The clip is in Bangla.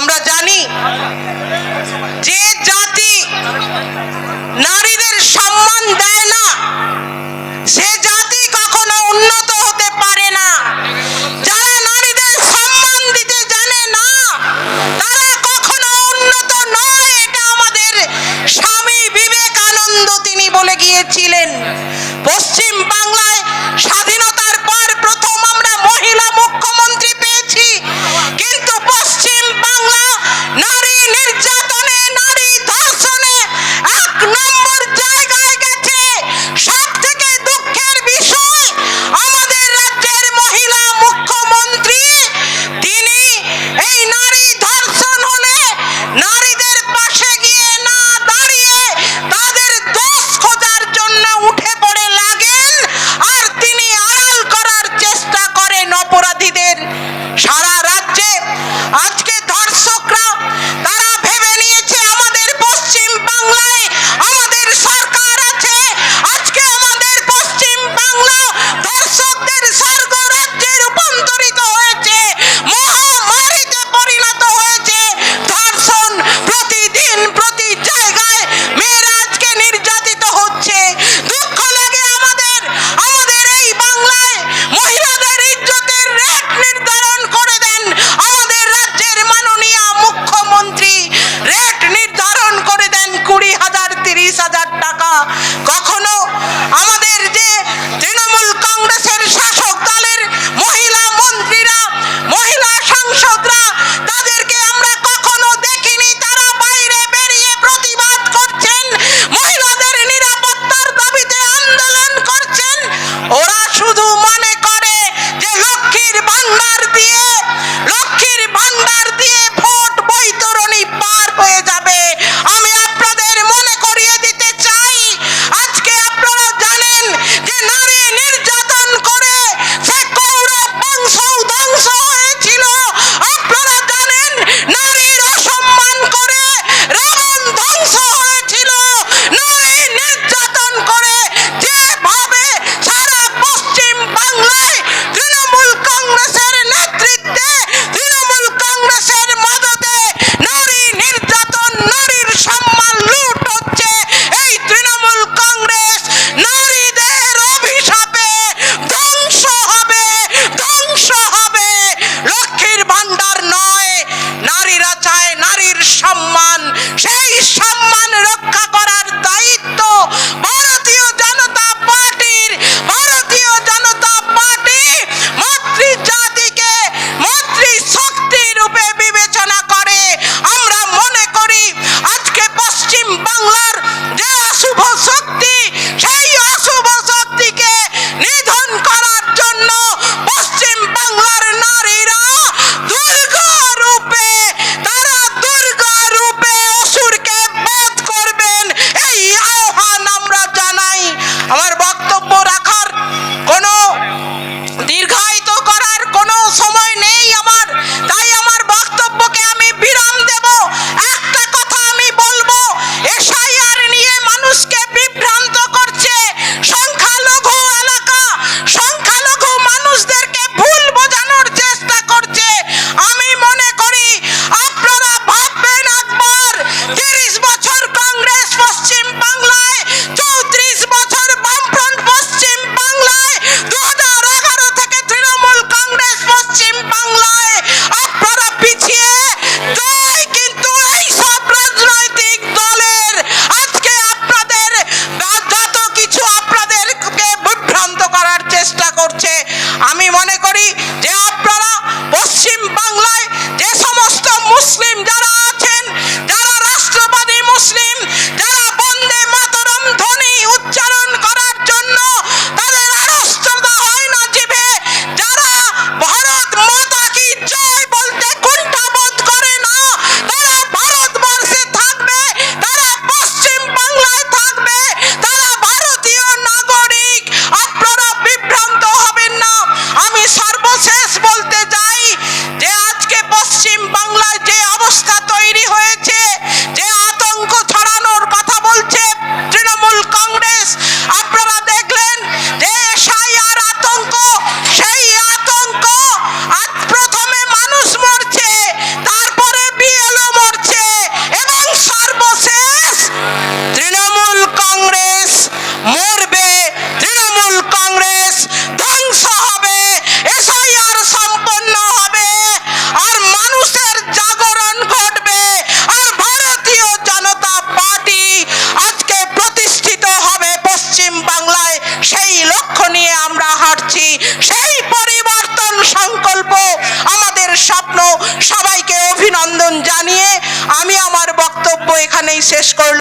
আমরা জানি যে জাতি নারীদের সম্মান দেয় না সে জাতি লক্ষ্য নিয়ে আমরা হাঁটছি। সেই পরিবর্তন সংকল্প, আমাদের স্বপ্ন। সবাইকে অভিনন্দন জানিয়ে আমি আমার বক্তব্য এখানেই শেষ করলাম।